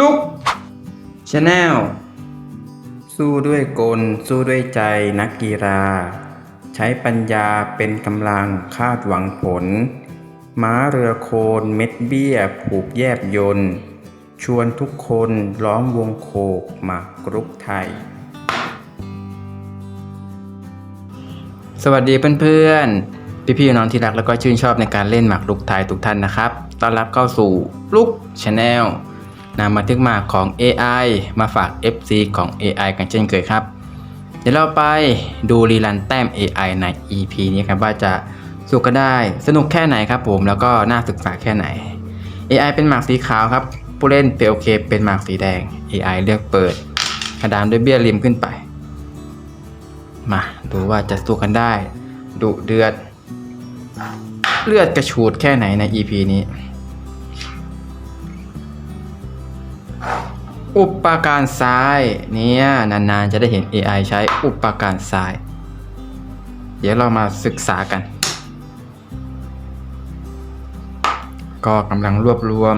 ลุกชาแนลสู้ด้วยกล สู้ด้วยใจนักกีฬา ใช้ปัญญาเป็นกำลังคาดหวังผล ม้าเรือโคนเม็ดเบี้ย ผูกแยบยนต์ชวนทุกคนล้อมวงโคกหมากกรุกไทย สวัสดีเพื่อนๆ พี่ๆน้องที่รักแล้วก็ชื่นชอบในการเล่นหมากรุกไทยทุกท่านนะครับ ต้อนรับเข้าสู่ลุกชาแนล นำบันทึกมาของ AI มาฝาก FC ของ AI กันเช่นเคยครับ เดี๋ยวเราไปดูรีลันแต้ม AI ใน EP นี้ครับว่าจะสู้กันได้สนุกแค่ไหนครับผมแล้วก็น่าศึกษาแค่ไหน AI เป็นหมากสีขาวครับ ผู้เล่นเปลเคเป็นหมากสีแดง AI เลือกเปิดกระดานด้วยเบี้ยริมขึ้นไป มาดูว่าจะสู้กันได้ดุเดือด เลือดกระฉูดแค่ไหนใน EP นี้ อุปการซ้ายเนี่ยนานๆจะได้เห็น AI ใช้อุปการซ้าย เดี๋ยวเรามาศึกษากัน ก็กำลังรวบรวม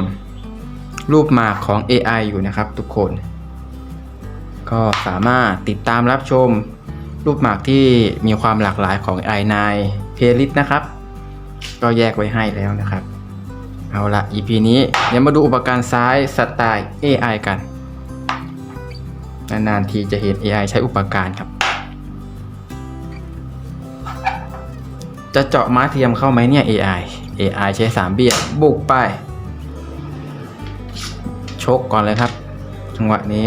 รูปหมากของ AI อยู่นะครับทุกคน ก็สามารถติดตามรับชมรูปหมากที่มีความหลากหลายของ AI ในเพลย์ลิสต์นะครับ ก็แยกไว้ให้แล้วนะครับเอาละ EP นี้เดี๋ยวมาดูอุปกรณ์ซ้ายสไตล์ AI กัน นานๆทีจะเห็น AI ใช้อุปกรณ์ครับ จะเจาะม้าเทียมเข้าไหมเนี่ย AI AI ใช้3เบี้ยบุกไป ชกก่อนเลยครับ จังหวะนี้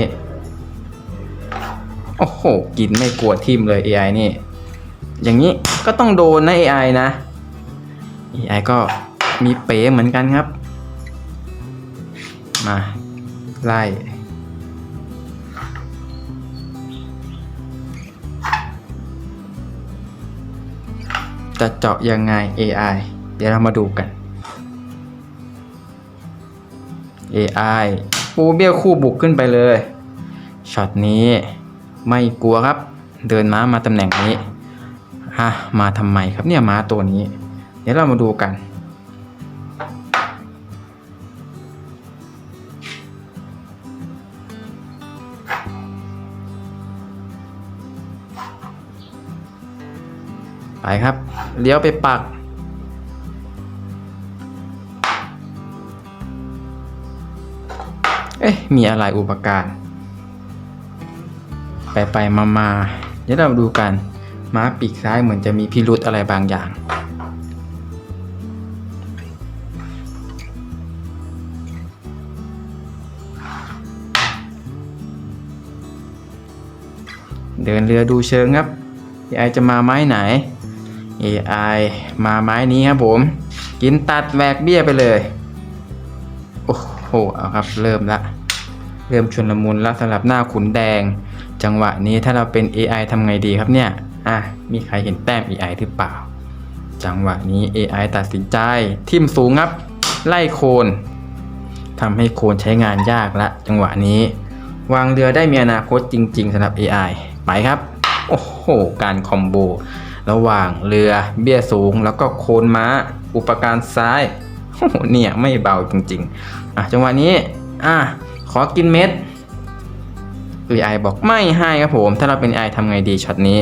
โอ้โห กินไม่กลัวทิมเลย AI นี่ อย่างนี้ก็ต้องโดนนะ AI นะ AI ก็มีเป๋เหมือนกันครับ มา ไล่ จะเจาะยังไง AI เดี๋ยวเรามาดูกัน AI ปูเบี้ยวคู่บุกขึ้นไปเลยช็อตนี้ไม่กลัวครับ เดินม้ามาตำแหน่งนี้ฮะมาทำไมครับเนี่ยม้าตัวนี้ เดี๋ยวเรามาดูกัน ไปครับ เลี้ยวไปปัก เอ๊ะ มีอะไรอุปการ ไปไปมามาเดี๋ยวเราดูกันม้าปีกซ้ายเหมือนจะมีพิรุธอะไรบางอย่าง เดินเรือดูเชิงครับ AI จะมาไม้ไหน AI มาไม้นี้ครับผม กินตัดแหวกเบี้ยไปเลย โอ้โห เอาครับ เริ่มละ เริ่มชนละมุนแล้วสำหรับหน้าขุนแดง จังหวะนี้ถ้าเราเป็น AI ทำไงดีครับเนี่ย อะ มีใครเห็นแต้ม AI หรือเปล่า จังหวะนี้ AI ตัดสินใจ ทิมสูงครับ ไล่โคนทำให้โคนใช้งานยากละ จังหวะนี้ วางเรือได้มีอนาคตจริง ๆสำหรับ AI ไปครับ โอ้โห การคอมโบ ระหว่างเรือเบี้ยสูง แล้วก็โคนม้า อุปการซ้ายเนี่ยไม่เบาจริงๆ อะจังหวะนี้ อะขอกินเม็ด AI บอกไม่ให้ครับผม ถ้าเราเป็น AI ทำไงดีช็อตนี้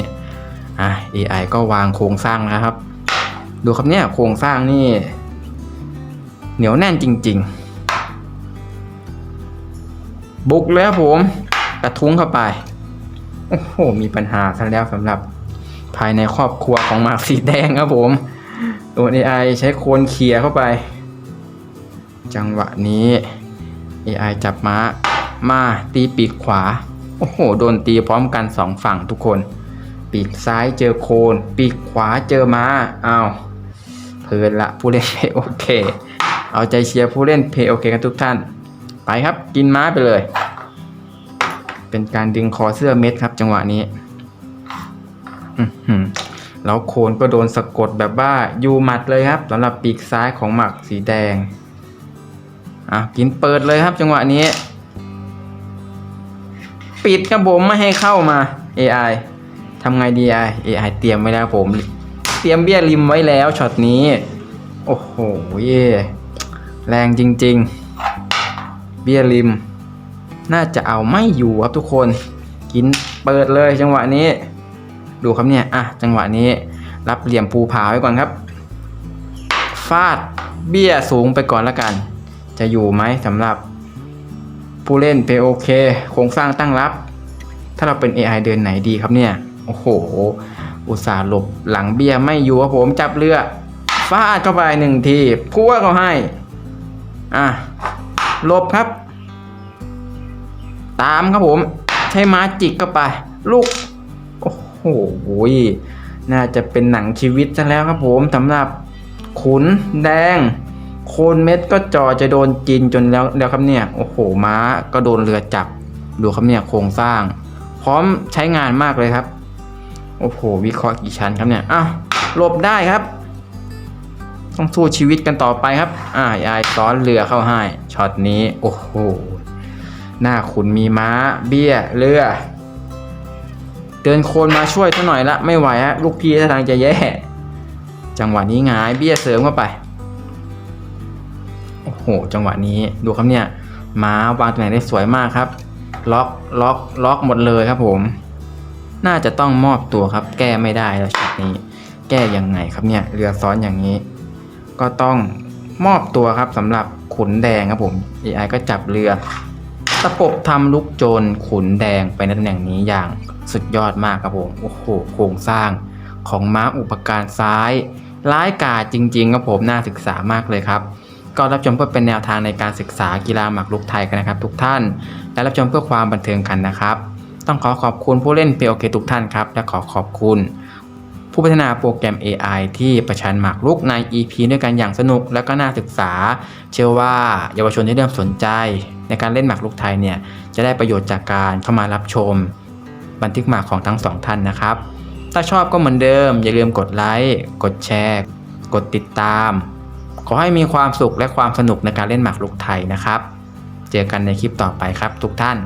อะ AI ก็วางโครงสร้างนะครับ ดูครับเนี่ยโครงสร้างนี่ เหนียวแน่นจริง ๆ บุกเลยครับผม กระทุ้งเข้าไป โอ้โห มีปัญหาซะแล้วสำหรับ ภายในครอบครัวของหมากสีแดงครับผมโดน AI ใช้โคนเขี่ยเข้าไป จังหวะนี้ AI จับม้า มาตีปีกขวา โอ้โห โดนตีพร้อมกันสองฝั่งทุกคน ปีกซ้ายเจอโคน ปีกขวาเจอม้าอ้าวเพลินละผู้เล่นเพโอเค เอาใจเชียร์ผู้เล่นเพโอเคกันทุกท่าน ไปครับกินม้าไปเลย เป็นการดึงคอเสื้อเม็ดครับจังหวะนี้ แล้วโคนก็โดนสะกดแบบว่ายูหมัดเลยครับสำหรับปีกซ้ายของหมักสีแดงอะกินเปิดเลยครับ จังหวะนี้ ปิดครับผมไม่ให้เข้ามา AI ทำไงดี AI AI เตรียมไว้แล้วผม เตรียมเบี้ยริมไว้แล้วช็อตนี้ โอ้โหเย่แรงจริง ๆ เบี้ยริม น่าจะเอาไม่อยู่ครับทุกคน กินเปิดเลยจังหวะนี้ ดูครับเนี่ยอะจังหวะนี้รับเหลี่ยมภูผาไว้ก่อนครับ ฟาดเบี้ยสูงไปก่อนละกัน จะอยู่ไหมสำหรับ ผู้เล่นเพโอเคโครงสร้างตั้งรับ ถ้าเราเป็น AI เดินไหนดีครับเนี่ย โอ้โห อุตส่าห์หลบหลังเบี้ยไม่อยู่ครับผมจับเรือฟาดเข้าไปหนึ่งทีพัวเขาให้ อะหลบครับ ตามครับผม ใช้ม้าจิกเข้าไป ลูก โอ้โหน่าจะเป็นหนังชีวิตซะแล้วครับผมสำหรับขุนแดง โคนเม็ดก็จอจะโดนกินจนแล้วแล้วครับเนี่ย โอ้โหม้าก็โดนเรือจับดูครับเนี่ยโครงสร้าง พร้อมใช้งานมากเลยครับ โอ้โห วิเคราะห์กี่ชั้นครับเนี่ยอ้าวหลบได้ครับ ต้องสู้ชีวิตกันต่อไปครับอ่ายายซ้อนเรือเข้าให้ช็อตนี้ โอ้โหหน้าขุนมีม้า เบี้ยเรือ เดินโคนมาช่วยซะหน่อยละไม่ไหวฮะลูกพี่ทาทางจะแย่ จังหวะนี้งายเบี้ยเสริมเข้าไป โอ้โห จังหวะนี้ดูครับเนี่ยม้าวางตำแหน่งได้สวยมากครับ ล็อกล็อกล็อกหมดเลยครับผม น่าจะต้องมอบตัวครับ แก้ไม่ได้แล้วช็อตนี้ แก้ยังไงครับเนี่ยเรือซ้อนอย่างนี้ ก็ต้องมอบตัวครับสำหรับขุนแดงครับผม AI ก็จับเรือตะปบทำลูกโจรขุนแดงไปในตำแหน่งนี้อย่าง สุดยอดมากครับผมโอ้โหโครงสร้างของม้าอุปการซ้ายร้ายกาจจริงๆครับผมน่าศึกษามากเลยครับก็รับชมเพื่อเป็นแนวทางในการศึกษากีฬาหมากรุกไทยกันนะครับ ทุกท่าน และรับชมเพื่อความบันเทิงกันนะครับ ต้องขอขอบคุณผู้เล่น POK ทุกท่านครับ และขอขอบคุณ ผู้พัฒนาโปรแกรม AI ที่ประชันหมากรุกใน EP ด้วยกันอย่างสนุกและก็น่าศึกษา เชื่อว่าเยาวชนที่เริ่มสนใจ ในการเล่นหมากรุกไทยเนี่ยจะได้ประโยชน์จากการเข้ามารับชม บันทึกหมากของทั้งสองท่านนะครับ ถ้าชอบก็เหมือนเดิม อย่าลืมกดไลค์กดแชร์ กดติดตาม ขอให้มีความสุขและความสนุกในการเล่นหมากลุกไทยนะครับ เจอกันในคลิปต่อไปครับทุกท่าน